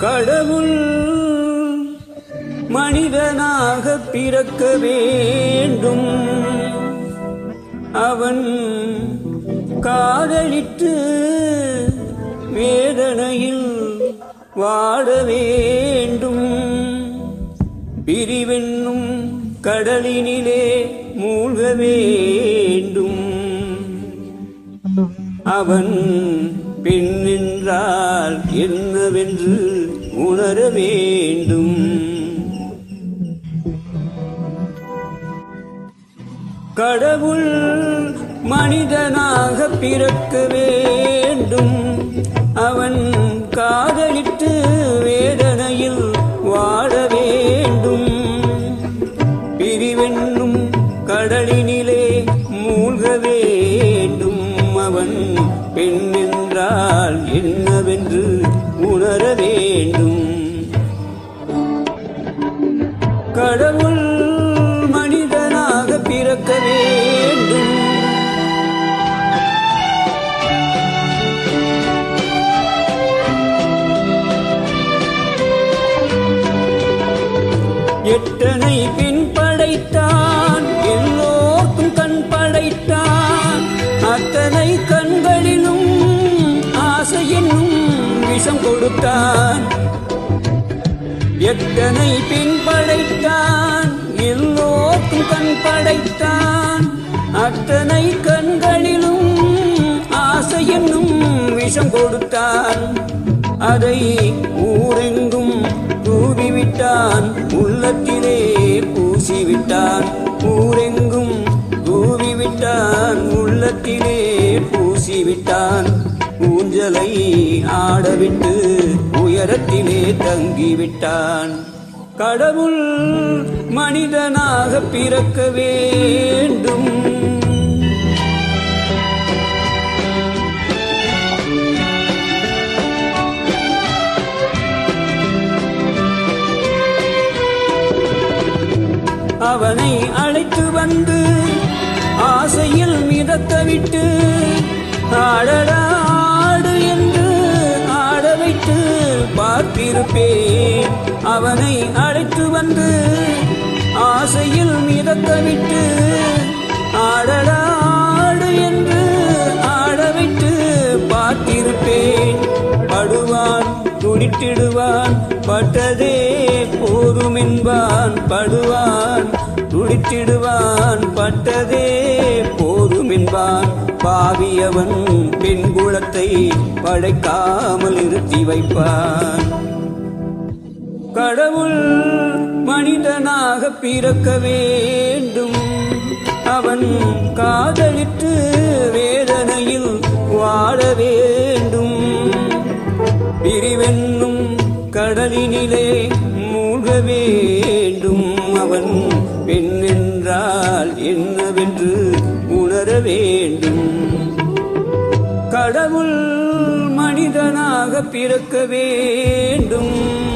கடவுள் மனிதனாக பிறக்க வேண்டும். அவன் காதலித்து வேதனையில் வாட வேண்டும். பிரிவென்னும் கடலினிலே மூழ்க வேண்டும். அவன் பெண் என்றால் என்னவென்று உணர வேண்டும். கடவுள் மனிதனாக பிறக்க வேண்டும். அவன் காதலித்து வேதனையில் வாழ வேண்டும். பிரிவென்னும் கடலினிலே மூழ்க வேண்டும். அவன் பெண் என்றால் என்னவென்று உணர வேண்டும். கடவுள் மனிதனாக பிறக்க வேண்டும். எட்டனை பின் படைத்தான் எல்லோருக்கும் கண் படைத்தான். அத்தனை கண்களிலும் ஆசை என்னும் விஷம் கொடுத்தான். எத்தனை பின் படைத்தான் எல்லோர்க்கும் கண் படைத்தான். அத்தனை கண்களிலும் ஆசை என்னும் விஷம் கொடுத்தான். அதை ஊரெங்கும் தூவிவிட்டான். உள்ளத்திலே பூசிவிட்டான். ஊரெங்கும் தூவிவிட்டான். உள்ளத்திலே பூசிவிட்டான். ஊஞ்சலை ஆடவிட்டு உயரத்திலே தங்கிவிட்டான். கடவுள் மனிதனாக பிறக்க வேண்டும். அவனை அழைத்து வந்து ஆசையில் மிதக்க விட்டு ஆடடா இருப்பேன். அவனை அழைத்து வந்து ஆசையில் மிதக்க விட்டு ஆடடா ஆடு என்று ஆடவிட்டு பார்த்திருப்பேன். படுவான் துடித்திடுவான் பட்டதே போரும் என்பான் படுவான் துடித்திடுவான் பட்டதே போரும் என்பான் பாவியவன் பெண் குலத்தை படைக்காமல் இருத்தி வைப்பான். கடவுள் மனிதனாக பிறக்க வேண்டும். அவன் காதலித்து வேதனையில் வாழ வேண்டும். பிரிவென்னும் கடலினிலே மூழ்க வேண்டும். அவன் பெண் என்றால் என்னவென்று உணர வேண்டும். கடவுள் மனிதனாக பிறக்க வேண்டும்.